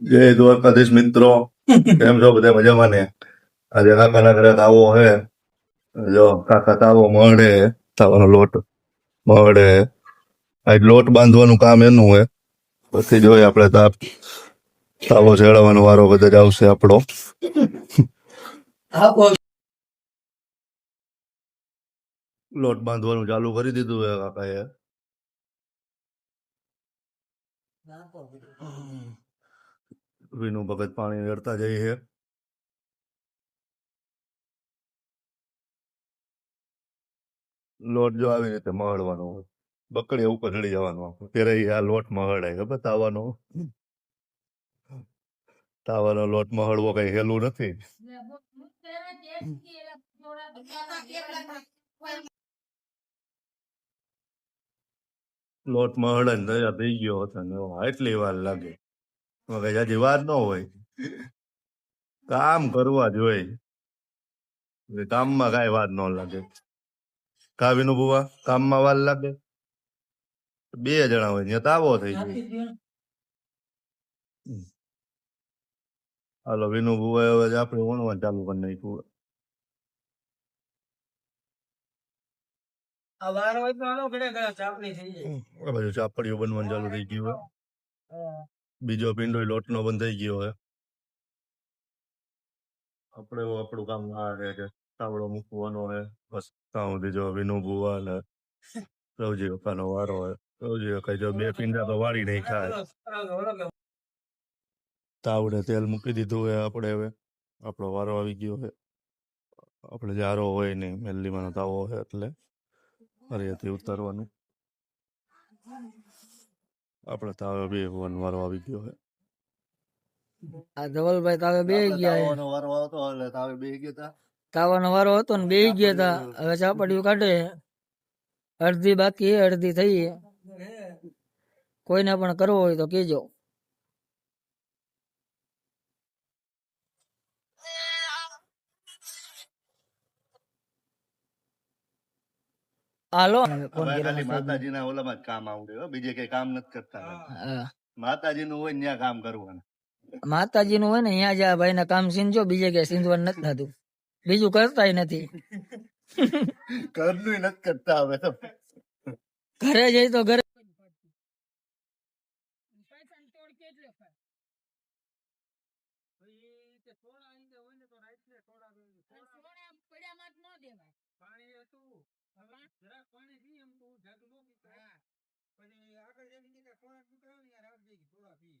જય દ્વારકાધીશ મિત્રો. કેમ છો? બધા મજામાં ને? આજે કાકાના ઘરે તાવો હે. જો કાકા તાવો મળે તાવાનો લોટ મળે. આજ લોટ બાંધવાનું કામ એનું હે. પછી જોઈએ આપણે તાપ તાવો ચડાવવાનો વારો કદાચ આવશે આપણો. લોટ બાંધવાનું ચાલુ કરી દીધું હે કાકાએ. વિનુ ભગત પાણી વેરતા જઈ છે લોટ જો આવી રીતે મહળવાનો હોય બકડી ઉપર ચડી જવાનું ત્યારે આ લોટ મહળાય, ખબર તાવાનો? તાવાનો લોટ મહળવો કઈ હેલું નથી. લોટ મહળે થઈ ગયો હતો એટલી વાર લાગે. કઈ વાર ન હોય. કામ કરવા જોઈએ કામમાં કઈ વાર ન લાગે. કાવીનું બુવા કામમાં વાર લાગે. બે જણા હોય ત્યાં તાવો થઈ જાય હાલો વિનુ બુવા હવે આપણે વણવા ચાલુ કરી નાખ્યું. આ ચાપડીઓ બનવાનું ચાલુ થઈ ગયું. બીજો પિંડો લોટનો બંધ થઈ ગયો હોય. આપણે આપણું કામ આ છે કે તાવડો મૂકવાનો હોય, બસ ત્યાં સુધી જો વિનુ ભુવા ને રવજી પપ્પાનો વારો હોય રવજી કઈ જો બે પિંડા તો વાળી નહીં ખાય. તાવડે તેલ મૂકી દીધું હોય આપણે હવે, આપણો વારો આવી ગયો છે આપણે જારો હોય નહીં મેલ્લીમાં તાવો હોય એટલે હરિયાથી ઉતારવાનું. આપણે તાવે બે હોવાનો વારો આવી ગયો હે. આ ધવલભાઈ તાવે બે ગયા છે. વારો આવતો એટલે તાવે બે ગયા તા. તાવાનો વારો હતો ને બે ગયા તા. હવે ચાપડીઓ કાઢે અડધી બાકી અડધી થઈ કોઈને પણ કરવો હોય તો કેજો. હાલો. માતાજીના ઓલામાં જ કામ આવડે બીજે કઈ કામ નથી કરતા માતાજી માતાજીનું હોય ને ત્યાં કામ કરવાનું. માતાજી નું હોય ને અહીંયા જા ભાઈ ના કામ સીંચો બીજે ક્યાંય સીંચવાનું નથી થતું. બીજું કરતા નથી. ઘરનું નથી કરતા હવે તો. ઘરે જઈ તો ઘરે જરાક પાણી પી એમ તું જાદુ નો પીતા પછી આગળ જઈને કોણ પીતા યાર આગળ થોડા પી.